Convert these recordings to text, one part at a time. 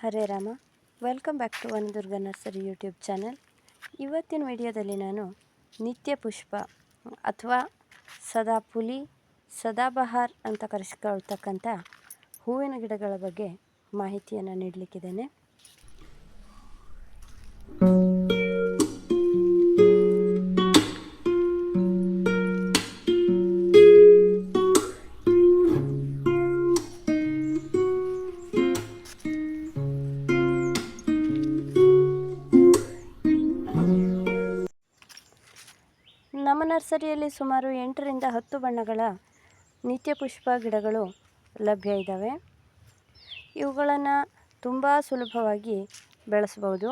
Hare Rama. Welcome back to Vanadurga nursery YouTube channel. ಇವತ್ತಿನ ವಿಡಿಯೋದಲ್ಲಿ ನಾನು ನಿತ್ಯ ಪುಷ್ಪ ಅಥವಾ ಸದಾ ಪುಲಿ ಸದಾಬಹಾರ್ ಅಂತ ಕರೆಸಿಕೊಳ್ತಕ್ಕಂಥ ಹೂವಿನ ಗಿಡಗಳ ಬಗ್ಗೆ ಮಾಹಿತಿಯನ್ನು ನೀಡಲಿಕ್ಕಿದ್ದೇನೆ. ನಮ್ಮ ನರ್ಸರಿಯಲ್ಲಿ ಸುಮಾರು ಎಂಟರಿಂದ ಹತ್ತು ಬಣ್ಣಗಳ ನಿತ್ಯ ಪುಷ್ಪ ಗಿಡಗಳು ಲಭ್ಯ ಇದ್ದಾವೆ. ಇವುಗಳನ್ನು ತುಂಬ ಸುಲಭವಾಗಿ ಬೆಳೆಸ್ಬೋದು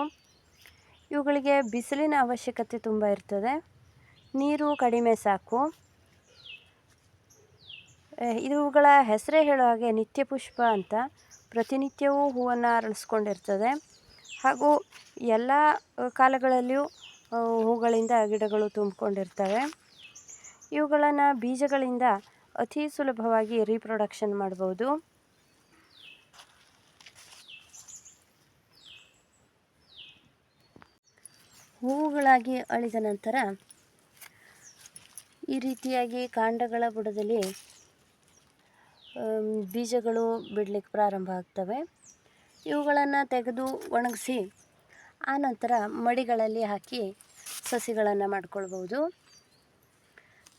ಇವುಗಳಿಗೆ ಬಿಸಿಲಿನ ಅವಶ್ಯಕತೆ ತುಂಬ ಇರ್ತದೆ. ನೀರು ಕಡಿಮೆ ಸಾಕು. ಇವುಗಳ ಹೆಸರೇ ಹೇಳೋ ಹಾಗೆ ನಿತ್ಯ ಪುಷ್ಪ ಅಂತ ಪ್ರತಿನಿತ್ಯವೂ ಹೂವನ್ನು ಅರಳಿಸ್ಕೊಂಡಿರ್ತದೆ. ಹಾಗೂ ಎಲ್ಲ ಕಾಲಗಳಲ್ಲಿಯೂ ಹೂಗಳಿಂದ ಗಿಡಗಳು ತುಂಬಿಕೊಂಡಿರ್ತವೆ. ಇವುಗಳನ್ನು ಬೀಜಗಳಿಂದ ಅತಿ ಸುಲಭವಾಗಿ ರೀಪ್ರೊಡಕ್ಷನ್ ಮಾಡ್ಬೋದು. ಹೂವುಗಳಾಗಿ ಅಳಿದ ನಂತರ ಈ ರೀತಿಯಾಗಿ ಕಾಂಡಗಳ ಬುಡದಲ್ಲಿ ಬೀಜಗಳು ಬಿಡಲಿಕ್ಕೆ ಪ್ರಾರಂಭ ಆಗ್ತವೆ. ಇವುಗಳನ್ನು ತೆಗೆದು ಒಣಗಿಸಿ ಆನಂತರ ಮಡಿಗಳಲ್ಲಿ ಹಾಕಿ ಸಸಿಗಳನ್ನು ಮಾಡ್ಕೊಳ್ಬೋದು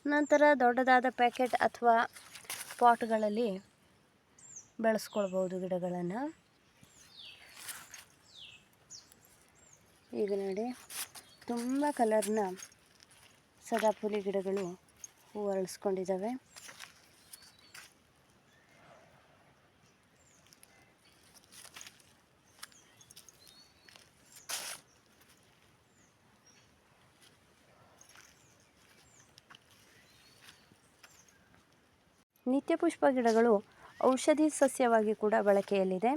ನಂತರ ದೊಡ್ಡದಾದ ಪ್ಯಾಕೆಟ್ ಅಥವಾ ಪಾಟ್ಗಳಲ್ಲಿ ಬೆಳೆಸ್ಕೊಳ್ಬೋದು ಗಿಡಗಳನ್ನು. ಈಗ ನೋಡಿ, ತುಂಬ ಕಲರ್ನ ಸದಾಪುಲಿ ಗಿಡಗಳು ಹೂ ಅರಳಿಸ್ಕೊಂಡಿದ್ದಾವೆ ನಿತ್ಯ ಪುಷ್ಪ ಗಿಡಗಳು ಔಷಧಿ ಸಸ್ಯವಾಗಿ ಕೂಡ ಬಳಕೆಯಲ್ಲಿದೆ.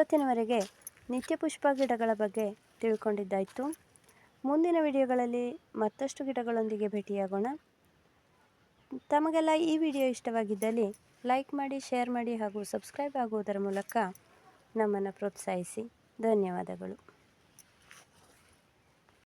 ಇಷ್ಟೊತ್ತಿನವರೆಗೆ ನಿತ್ಯ ಪುಷ್ಪ ಗಿಡಗಳ ಬಗ್ಗೆ ತಿಳ್ಕೊಂಡಿದ್ದಾಯಿತು. ಮುಂದಿನ ವಿಡಿಯೋಗಳಲ್ಲಿ ಮತ್ತಷ್ಟು ಗಿಡಗಳೊಂದಿಗೆ ಭೇಟಿಯಾಗೋಣ. ತಮಗೆಲ್ಲ ಈ ವಿಡಿಯೋ ಇಷ್ಟವಾಗಿದ್ದಲ್ಲಿ ಲೈಕ್ ಮಾಡಿ, ಶೇರ್ ಮಾಡಿ ಹಾಗೂ ಸಬ್ಸ್ಕ್ರೈಬ್ ಆಗುವುದರ ಮೂಲಕ ನಮ್ಮನ್ನು ಪ್ರೋತ್ಸಾಹಿಸಿ. ಧನ್ಯವಾದಗಳು.